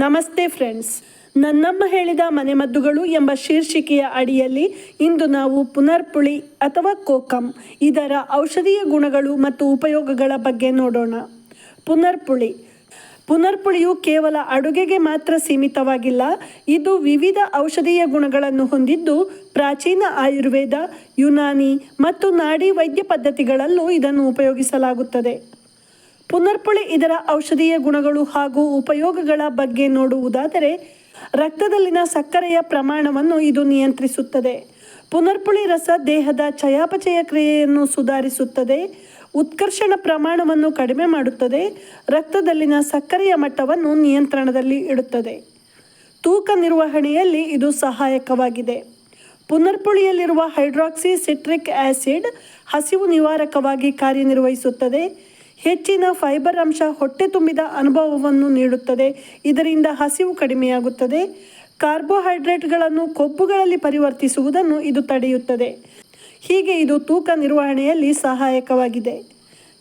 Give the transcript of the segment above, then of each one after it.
ನಮಸ್ತೆ ಫ್ರೆಂಡ್ಸ್. ನನ್ನಮ್ಮ ಹೇಳಿದ ಮನೆಮದ್ದುಗಳು ಎಂಬ ಶೀರ್ಷಿಕೆಯ ಅಡಿಯಲ್ಲಿ ಇಂದು ನಾವು ಪುನರ್ಪುಳಿ ಅಥವಾ ಕೋಕಂ ಇದರ ಔಷಧೀಯ ಗುಣಗಳು ಮತ್ತು ಉಪಯೋಗಗಳ ಬಗ್ಗೆ ನೋಡೋಣ. ಪುನರ್ಪುಳಿ. ಪುನರ್ಪುಳಿಯು ಕೇವಲ ಅಡುಗೆಗೆ ಮಾತ್ರ ಸೀಮಿತವಾಗಿಲ್ಲ, ಇದು ವಿವಿಧ ಔಷಧೀಯ ಗುಣಗಳನ್ನು ಹೊಂದಿದ್ದು ಪ್ರಾಚೀನ ಆಯುರ್ವೇದ, ಯುನಾನಿ ಮತ್ತು ನಾಡಿ ವೈದ್ಯ ಪದ್ಧತಿಗಳಲ್ಲೂ ಇದನ್ನು ಉಪಯೋಗಿಸಲಾಗುತ್ತದೆ. ಪುನರ್ಪುಳಿ ಇದರ ಔಷಧೀಯ ಗುಣಗಳು ಹಾಗೂ ಉಪಯೋಗಗಳ ಬಗ್ಗೆ ನೋಡುವುದಾದರೆ ರಕ್ತದಲ್ಲಿನ ಸಕ್ಕರೆಯ ಪ್ರಮಾಣವನ್ನು ಇದು ನಿಯಂತ್ರಿಸುತ್ತದೆ. ಪುನರ್ಪುಳಿ ರಸ ದೇಹದ ಚಯಾಪಚಯ ಕ್ರಿಯೆಯನ್ನು ಸುಧಾರಿಸುತ್ತದೆ. ಉತ್ಕರ್ಷಣ ಪ್ರಮಾಣವನ್ನು ಕಡಿಮೆ ಮಾಡುತ್ತದೆ. ರಕ್ತದಲ್ಲಿನ ಸಕ್ಕರೆಯ ಮಟ್ಟವನ್ನು ನಿಯಂತ್ರಣದಲ್ಲಿ ಇಡುತ್ತದೆ. ತೂಕ ನಿರ್ವಹಣೆಯಲ್ಲಿ ಇದು ಸಹಾಯಕವಾಗಿದೆ. ಪುನರ್ಪುಳಿಯಲ್ಲಿರುವ ಹೈಡ್ರಾಕ್ಸಿ ಸಿಟ್ರಿಕ್ ಆಸಿಡ್ ಹಸಿವು ನಿವಾರಕವಾಗಿ ಕಾರ್ಯನಿರ್ವಹಿಸುತ್ತದೆ. ಹೆಚ್ಚಿನ ಫೈಬರ್ ಅಂಶ ಹೊಟ್ಟೆ ತುಂಬಿದ ಅನುಭವವನ್ನು ನೀಡುತ್ತದೆ. ಇದರಿಂದ ಹಸಿವು ಕಡಿಮೆಯಾಗುತ್ತದೆ. ಕಾರ್ಬೋಹೈಡ್ರೇಟ್ಗಳನ್ನು ಕೊಬ್ಬುಗಳಲ್ಲಿ ಪರಿವರ್ತಿಸುವುದನ್ನು ಇದು ತಡೆಯುತ್ತದೆ. ಹೀಗೆ ಇದು ತೂಕ ನಿರ್ವಹಣೆಯಲ್ಲಿ ಸಹಾಯಕವಾಗಿದೆ.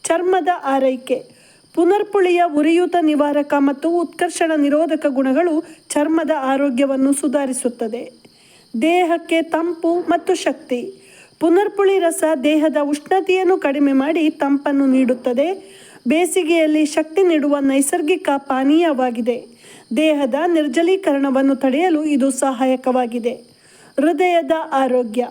ಚರ್ಮದ ಆರೈಕೆ. ಪುನರ್ಪುಳಿಯ ಉರಿಯೂತ ನಿವಾರಕ ಮತ್ತು ಉತ್ಕರ್ಷಣ ನಿರೋಧಕ ಗುಣಗಳು ಚರ್ಮದ ಆರೋಗ್ಯವನ್ನು ಸುಧಾರಿಸುತ್ತದೆ. ದೇಹಕ್ಕೆ ತಂಪು ಮತ್ತು ಶಕ್ತಿ. ಪುನರ್ಪುಳಿ ರಸ ದೇಹದ ಉಷ್ಣತೆಯನ್ನು ಕಡಿಮೆ ಮಾಡಿ ತಂಪನ್ನು ನೀಡುತ್ತದೆ. ಬೇಸಿಗೆಯಲ್ಲಿ ಶಕ್ತಿ ನೀಡುವ ನೈಸರ್ಗಿಕ ಪಾನೀಯವಾಗಿದೆ. ದೇಹದ ನಿರ್ಜಲೀಕರಣವನ್ನು ತಡೆಯಲು ಇದು ಸಹಾಯಕವಾಗಿದೆ. ಹೃದಯದ ಆರೋಗ್ಯ.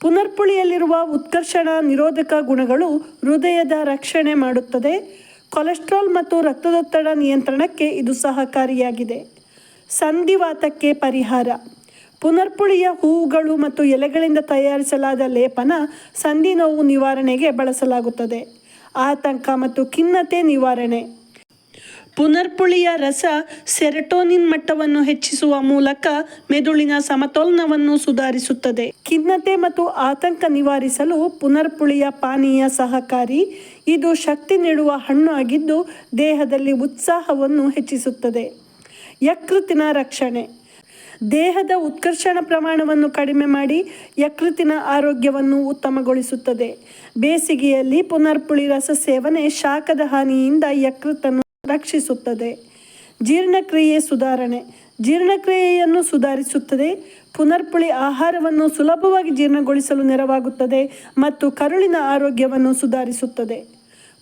ಪುನರ್ಪುಳಿಯಲ್ಲಿರುವ ಉತ್ಕರ್ಷಣ ನಿರೋಧಕ ಗುಣಗಳು ಹೃದಯದ ರಕ್ಷಣೆ ಮಾಡುತ್ತದೆ. ಕೊಲೆಸ್ಟ್ರಾಲ್ ಮತ್ತು ರಕ್ತದೊತ್ತಡ ನಿಯಂತ್ರಣಕ್ಕೆ ಇದು ಸಹಕಾರಿಯಾಗಿದೆ. ಸಂಧಿವಾತಕ್ಕೆ ಪರಿಹಾರ. ಪುನರ್ಪುಳಿಯ ಹೂವುಗಳು ಮತ್ತು ಎಲೆಗಳಿಂದ ತಯಾರಿಸಲಾದ ಲೇಪನ ಸಂಧಿ ನೋವು ನಿವಾರಣೆಗೆ ಬಳಸಲಾಗುತ್ತದೆ. ಆತಂಕ ಮತ್ತು ಖಿನ್ನತೆ ನಿವಾರಣೆ. ಪುನರ್ಪುಳಿಯ ರಸ ಸೆರೆಟೋನಿನ್ ಮಟ್ಟವನ್ನು ಹೆಚ್ಚಿಸುವ ಮೂಲಕ ಮೆದುಳಿನ ಸಮತೋಲನವನ್ನು ಸುಧಾರಿಸುತ್ತದೆ. ಖಿನ್ನತೆ ಮತ್ತು ಆತಂಕ ನಿವಾರಿಸಲು ಪುನರ್ಪುಳಿಯ ಪಾನೀಯ ಸಹಕಾರಿ, ಇದು ಶಕ್ತಿ ನೀಡುವ ಹಣ್ಣು ಆಗಿದ್ದು ದೇಹದಲ್ಲಿ ಉತ್ಸಾಹವನ್ನು ಹೆಚ್ಚಿಸುತ್ತದೆ. ಯಕೃತಿನ ರಕ್ಷಣೆ. ದೇಹದ ಉತ್ಕರ್ಷಣ ಪ್ರಮಾಣವನ್ನು ಕಡಿಮೆ ಮಾಡಿ ಯಕೃತಿನ ಆರೋಗ್ಯವನ್ನು ಉತ್ತಮಗೊಳಿಸುತ್ತದೆ. ಬೇಸಿಗೆಯಲ್ಲಿ ಪುನರ್ಪುಳಿ ರಸ ಸೇವನೆ ಶಾಖದ ಹಾನಿಯಿಂದ ಯಕೃತನ್ನು ರಕ್ಷಿಸುತ್ತದೆ. ಜೀರ್ಣಕ್ರಿಯೆ ಸುಧಾರಣೆ. ಜೀರ್ಣಕ್ರಿಯೆಯನ್ನು ಸುಧಾರಿಸುತ್ತದೆ. ಪುನರ್ಪುಳಿ ಆಹಾರವನ್ನು ಸುಲಭವಾಗಿ ಜೀರ್ಣಗೊಳಿಸಲು ನೆರವಾಗುತ್ತದೆ ಮತ್ತು ಕರುಳಿನ ಆರೋಗ್ಯವನ್ನು ಸುಧಾರಿಸುತ್ತದೆ.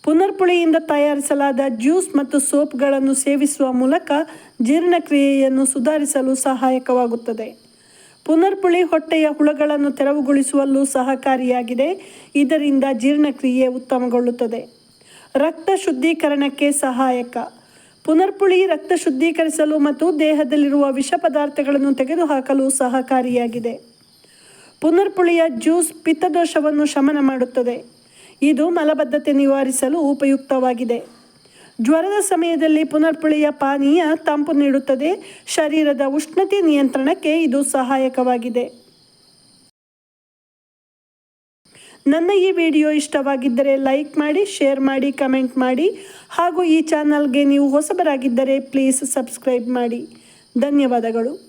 ಪುನರ್ಪುಳಿಯಿಂದ ತಯಾರಿಸಲಾದ ಜ್ಯೂಸ್ ಮತ್ತು ಸೋಪ್ಗಳನ್ನು ಸೇವಿಸುವ ಮೂಲಕ ಜೀರ್ಣಕ್ರಿಯೆಯನ್ನು ಸುಧಾರಿಸಲು ಸಹಾಯಕವಾಗುತ್ತದೆ. ಪುನರ್ಪುಳಿ ಹೊಟ್ಟೆಯ ಹುಳಗಳನ್ನು ತೆರವುಗೊಳಿಸುವಲ್ಲೂ ಸಹಕಾರಿಯಾಗಿದೆ. ಇದರಿಂದ ಜೀರ್ಣಕ್ರಿಯೆ ಉತ್ತಮಗೊಳ್ಳುತ್ತದೆ. ರಕ್ತ ಶುದ್ಧೀಕರಣಕ್ಕೆ ಸಹಾಯಕ. ಪುನರ್ಪುಳಿ ರಕ್ತ ಶುದ್ಧೀಕರಿಸಲು ಮತ್ತು ದೇಹದಲ್ಲಿರುವ ವಿಷ ಪದಾರ್ಥಗಳನ್ನು ತೆಗೆದುಹಾಕಲು ಸಹಕಾರಿಯಾಗಿದೆ. ಪುನರ್ಪುಳಿಯ ಜ್ಯೂಸ್ ಪಿತ್ತದೋಷವನ್ನು ಶಮನ ಮಾಡುತ್ತದೆ. ಇದು ಮಲಬದ್ಧತೆ ನಿವಾರಿಸಲು ಉಪಯುಕ್ತವಾಗಿದೆ. ಜ್ವರದ ಸಮಯದಲ್ಲಿ ಪುನರ್ಪುಳಿಯ ಪಾನೀಯ ತಂಪು ನೀಡುತ್ತದೆ. ಶರೀರದ ಉಷ್ಣತೆ ನಿಯಂತ್ರಣಕ್ಕೆ ಇದು ಸಹಾಯಕವಾಗಿದೆ. ನನ್ನ ಈ ವಿಡಿಯೋ ಇಷ್ಟವಾಗಿದ್ದರೆ ಲೈಕ್ ಮಾಡಿ, ಶೇರ್ ಮಾಡಿ, ಕಮೆಂಟ್ ಮಾಡಿ. ಹಾಗೂ ಈ ಚಾನಲ್ಗೆ ನೀವು ಹೊಸಬರಾಗಿದ್ದರೆ ಪ್ಲೀಸ್ ಸಬ್ಸ್ಕ್ರೈಬ್ ಮಾಡಿ. ಧನ್ಯವಾದಗಳು.